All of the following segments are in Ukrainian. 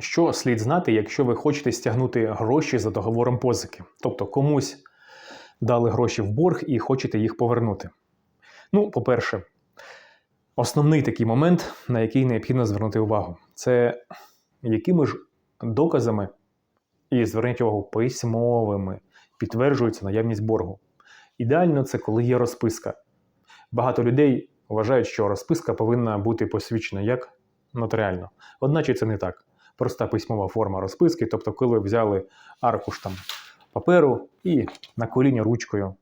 Що слід знати, якщо ви хочете стягнути гроші за договором позики? Тобто комусь дали гроші в борг і хочете їх повернути. Ну, по-перше, основний такий момент, на який необхідно звернути увагу, це якими ж доказами, і зверніть увагу, письмовими підтверджується наявність боргу. Ідеально це коли є розписка. Багато людей вважають, що розписка повинна бути посвідчена як нотаріально. Одначе це не так. Проста письмова форма розписки, тобто, коли ви взяли аркуш там паперу і на коліні ручкою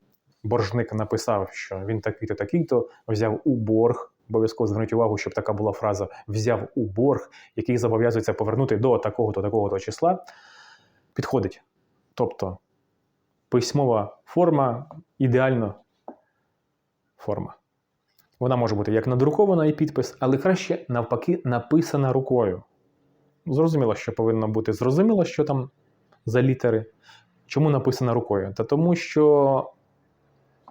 боржник написав, що він такий-то, такий-то, взяв у борг. Обов'язково зверніть увагу, щоб така була фраза взяв у борг, який зобов'язується повернути до такого-то, такого-то числа, підходить. Тобто письмова форма ідеально форма. Вона може бути як надрукована і підпис, але краще навпаки написана рукою. Зрозуміло, що повинно бути зрозуміло, що там за літери. Чому написана рукою? Та тому, що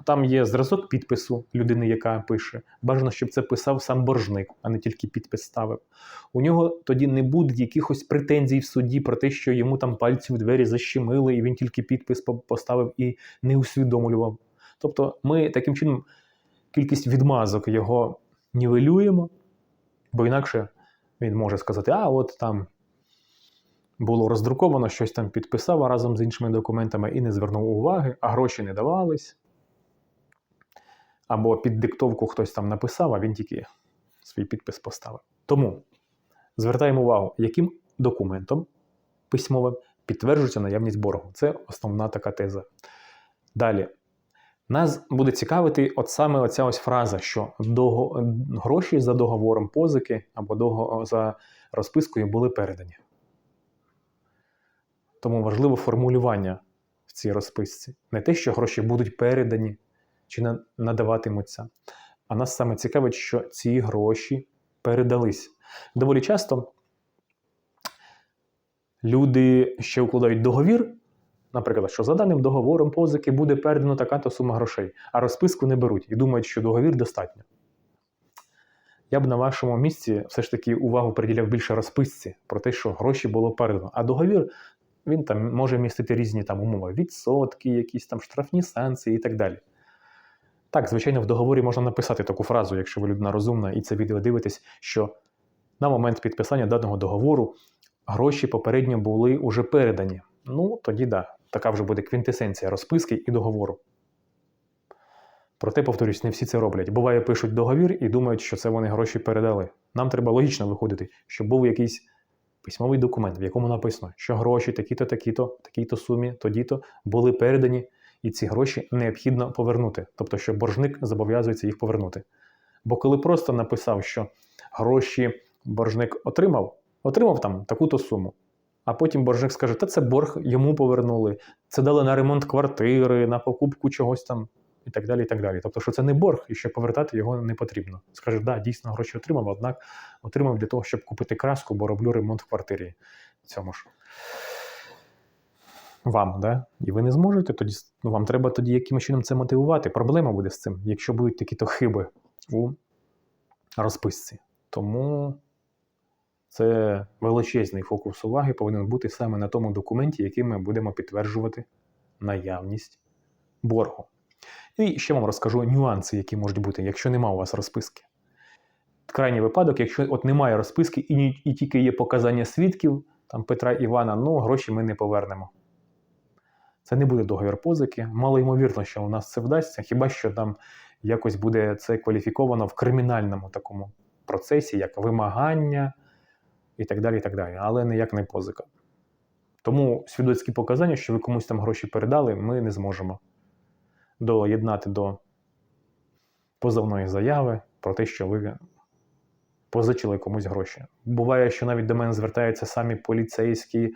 там є зразок підпису людини, яка пише. Бажано, щоб це писав сам боржник, а не тільки підпис ставив. У нього тоді не буде якихось претензій в суді про те, що йому там пальці в двері защемили, і він тільки підпис поставив і не усвідомлював. Тобто ми таким чином кількість відмазок його нівелюємо, бо інакше він може сказати: а от там було роздруковано, щось там підписав разом з іншими документами і не звернув уваги, а гроші не давались. Або під диктовку хтось там написав, а він тільки свій підпис поставив. Тому звертаємо увагу, яким документом письмовим підтверджується наявність боргу. Це основна така теза. Далі. Нас буде цікавити от саме оця ось фраза, що дого... гроші за договором позики або дого... за розпискою були передані. Тому важливо формулювання в цій розписці. Не те, що гроші будуть передані чи на- надаватимуться. А нас саме цікавить, що ці гроші передались. Доволі часто люди ще укладають договір, наприклад, що за даним договором позики буде передано така-то сума грошей, а розписку не беруть і думають, що договір достатньо. Я б на вашому місці все ж таки увагу приділяв більше розписці про те, що гроші було передано. А договір він там може містити різні там умови, відсотки, якісь там штрафні санкції і так далі. Так, звичайно, в договорі можна написати таку фразу, якщо ви людина розумна і це відео дивитесь, що на момент підписання даного договору гроші попередньо були уже передані. Ну, тоді да, така вже буде квінтесенція розписки і договору. Проте, повторюсь, не всі це роблять. Буває, пишуть договір і думають, що це вони гроші передали. Нам треба логічно виходити, щоб був якийсь письмовий документ, в якому написано, що гроші такі-то, такі-то, такій-то сумі, тоді-то були передані, і ці гроші необхідно повернути. Тобто, що боржник зобов'язується їх повернути. Бо коли просто написав, що гроші боржник отримав, отримав там таку-то суму. А потім боржник скаже, та це борг йому повернули, це дали на ремонт квартири, на покупку чогось там і так далі. і так далі. Тобто, що це не борг, і що повертати його не потрібно. Скаже, да, дійсно гроші отримав, однак отримав для того, щоб купити краску, бо роблю ремонт в квартирі. Цьому ж. Вам, да? І ви не зможете тоді. Ну, вам треба тоді якимось чином це мотивувати. Проблема буде з цим, якщо будуть такі-то хиби у розписці. Тому це величезний фокус уваги повинен бути саме на тому документі, яким ми будемо підтверджувати наявність боргу. І ще вам розкажу нюанси, які можуть бути, якщо немає у вас розписки. Крайній випадок, якщо от немає розписки і, і тільки є показання свідків, там Петра Івана, ну гроші ми не повернемо. Це не буде договір позики. Мало ймовірно, що у нас це вдасться, хіба що там якось буде це кваліфіковано в кримінальному такому процесі, як вимагання і так далі, і так далі, але ніяк не позика. Тому свідоцькі показання, що ви комусь там гроші передали, ми не зможемо доєднати до позовної заяви про те, що ви позичили комусь гроші. Буває, що навіть до мене звертаються самі поліцейські,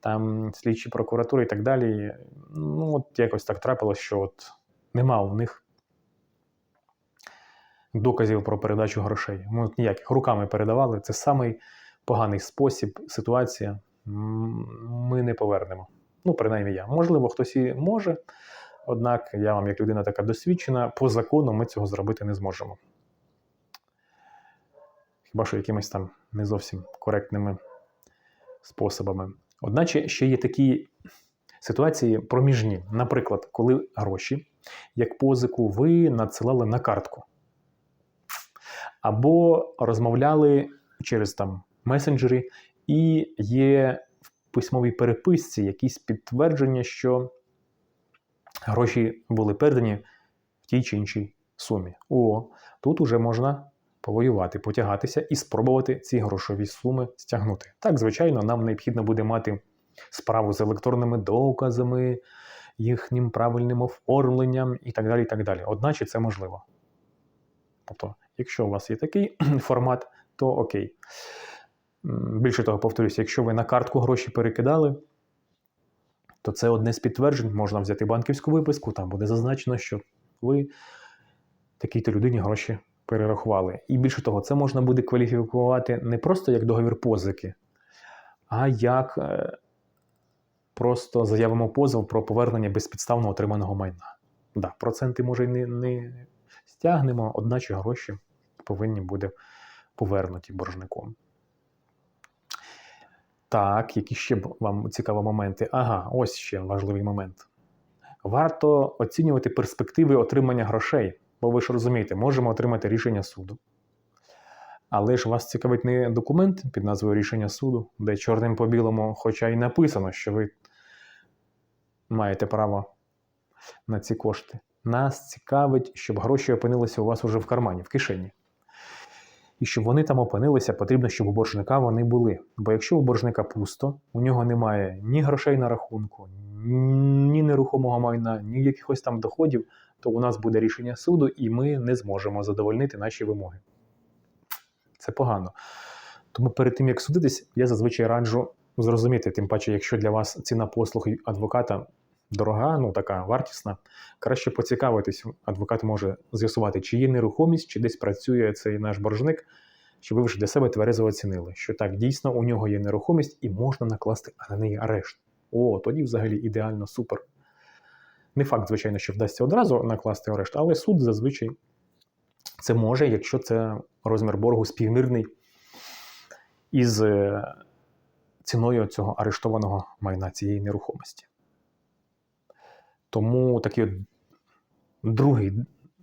там слідчі прокуратури і так далі. Ну, от якось так трапилось, що от нема у них доказів про передачу грошей. Ми от ніяких руками передавали. Це самий поганий спосіб, ситуація. Ми не повернемо. Ну, принаймні я. Можливо, хтось і може. Однак я вам, як людина така досвідчена, по закону ми цього зробити не зможемо. Хіба що якимись там не зовсім коректними способами. Одначе ще є такі ситуації проміжні. Наприклад, коли гроші, як позику, ви надсилали на картку. Або розмовляли через там месенджери, і є в письмовій переписці якісь підтвердження, що гроші були передані в тій чи іншій сумі. О, тут уже можна повоювати, потягатися і спробувати ці грошові суми стягнути. Так, звичайно, нам необхідно буде мати справу з електронними доказами, їхнім правильним оформленням і так далі. і так далі. Одначе це можливо. Тобто, якщо у вас є такий формат, то окей. Більше того, повторюся, якщо ви на картку гроші перекидали, то це одне з підтверджень. Можна взяти банківську виписку, там буде зазначено, що ви такій-то людині гроші перерахували. І більше того, це можна буде кваліфікувати не просто як договір позики, а як е, просто заявимо позов про повернення безпідставно отриманого майна. Да, проценти, може, не, не стягнемо, одначе гроші повинні буде повернуті боржником. Так, які ще б вам цікаві моменти? Ага, ось ще важливий момент. Варто оцінювати перспективи отримання грошей, бо ви ж розумієте, можемо отримати рішення суду. Але ж вас цікавить не документ під назвою рішення суду, де чорним по білому, хоча й написано, що ви маєте право на ці кошти. Нас цікавить, щоб гроші опинилися у вас уже в кармані, в кишені. І щоб вони там опинилися, потрібно, щоб у боржника вони були. Бо якщо у боржника пусто, у нього немає ні грошей на рахунку, ні нерухомого майна, ні якихось там доходів, то у нас буде рішення суду, і ми не зможемо задовольнити наші вимоги. Це погано. Тому перед тим, як судитись, я зазвичай раджу зрозуміти, тим паче, якщо для вас ціна послуг адвоката дорога, ну така вартісна, краще поцікавитись. Адвокат може з'ясувати, чи є нерухомість, чи десь працює цей наш боржник, щоб ви вже для себе тверезо оцінили, що так, дійсно у нього є нерухомість і можна накласти на неї арешт. О, тоді взагалі ідеально супер. Не факт, звичайно, що вдасться одразу накласти арешт, але суд зазвичай це може, якщо це розмір боргу співмірний із е, ціною цього арештованого майна цієї нерухомості. Тому такий другий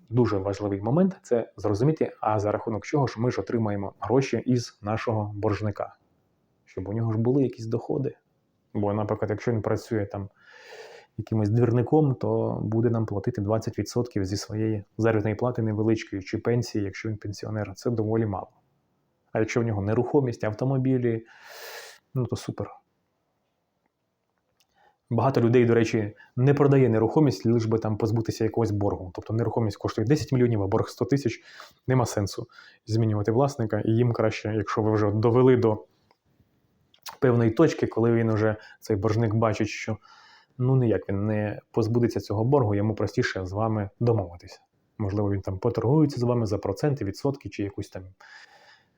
дуже важливий момент це зрозуміти, а за рахунок чого ж ми ж отримаємо гроші із нашого боржника, щоб у нього ж були якісь доходи. Бо, наприклад, якщо він працює там якимось двірником, то буде нам платити 20% зі своєї заробітної плати невеличкої чи пенсії, якщо він пенсіонер. Це доволі мало. А якщо в нього нерухомість, автомобілі, ну то супер. Багато людей, до речі, не продає нерухомість, лише би там позбутися якогось боргу. Тобто нерухомість коштує 10 мільйонів, а борг 100 тисяч. Нема сенсу змінювати власника, і їм краще, якщо ви вже довели до певної точки, коли він вже цей боржник бачить, що ну ніяк він не позбудеться цього боргу, йому простіше з вами домовитися. Можливо, він там поторгується з вами за проценти, відсотки чи якусь там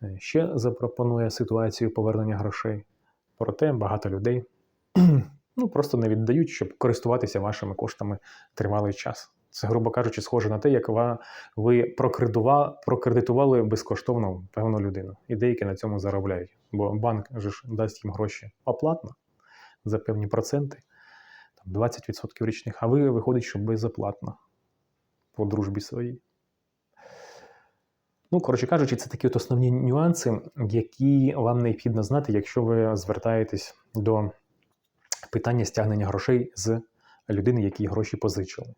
е, ще запропонує ситуацію повернення грошей. Проте багато людей ну, просто не віддають, щоб користуватися вашими коштами тривалий час. Це, грубо кажучи, схоже на те, як ви прокредитували безкоштовно певну людину. І деякі на цьому заробляють. Бо банк же ж дасть їм гроші оплатно за певні проценти, там 20% річних, а ви виходить, що безоплатно по дружбі своїй. Ну, коротше кажучи, це такі от основні нюанси, які вам необхідно знати, якщо ви звертаєтесь до питання стягнення грошей з людини, якій гроші позичили.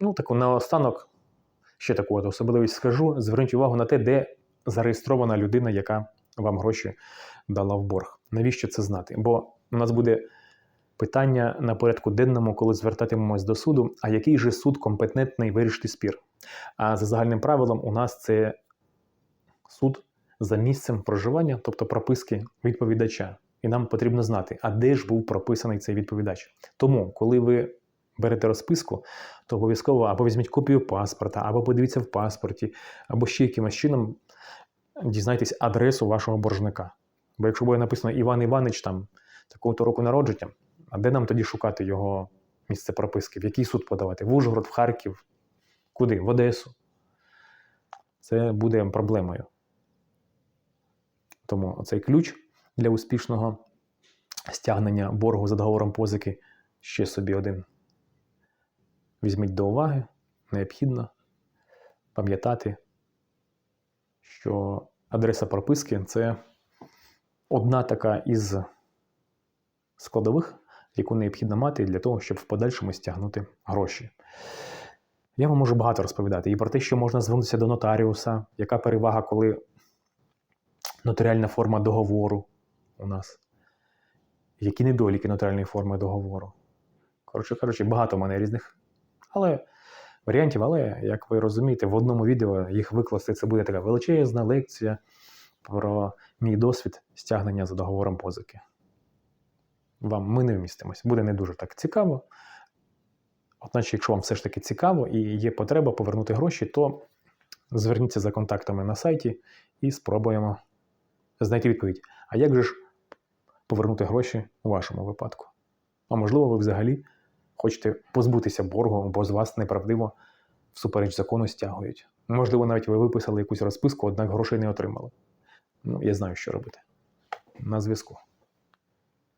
Ну, таку наостанок ще таку особливість скажу: зверніть увагу на те, де зареєстрована людина, яка вам гроші дала в борг. Навіщо це знати? Бо у нас буде питання на порядку денному, коли звертатимемось до суду, а який же суд компетентний вирішити спір? А за загальним правилом, у нас це суд за місцем проживання, тобто прописки відповідача. І нам потрібно знати, а де ж був прописаний цей відповідач. Тому, коли ви берете розписку, то обов'язково або візьміть копію паспорта, або подивіться в паспорті, або ще якимось чином дізнайтесь адресу вашого боржника. Бо якщо буде написано Іван Іванич там такого-то року народження, а де нам тоді шукати його місце прописки? В який суд подавати? В Ужгород, в Харків? Куди? В Одесу. Це буде проблемою. Тому цей ключ для успішного стягнення боргу за договором позики ще собі один. Візьміть до уваги, необхідно пам'ятати, що адреса прописки це одна така із складових, яку необхідно мати для того, щоб в подальшому стягнути гроші. Я вам можу багато розповідати і про те, що можна звернутися до нотаріуса, яка перевага, коли нотаріальна форма договору у нас, які недоліки нотаріальної форми договору. Коротше кажучи, багато в мене різних але, варіантів, але, як ви розумієте, в одному відео їх викласти це буде така величезна лекція про мій досвід стягнення за договором позики. Вам ми не вмістимось. Буде не дуже так цікаво. Одначе, якщо вам все ж таки цікаво і є потреба повернути гроші, то зверніться за контактами на сайті і спробуємо знайти відповідь. А як же ж повернути гроші у вашому випадку? А можливо, ви взагалі хочете позбутися боргу, бо з вас неправдиво всупереч закону стягують. Можливо, навіть ви виписали якусь розписку, однак грошей не отримали. Ну, я знаю, що робити. На зв'язку.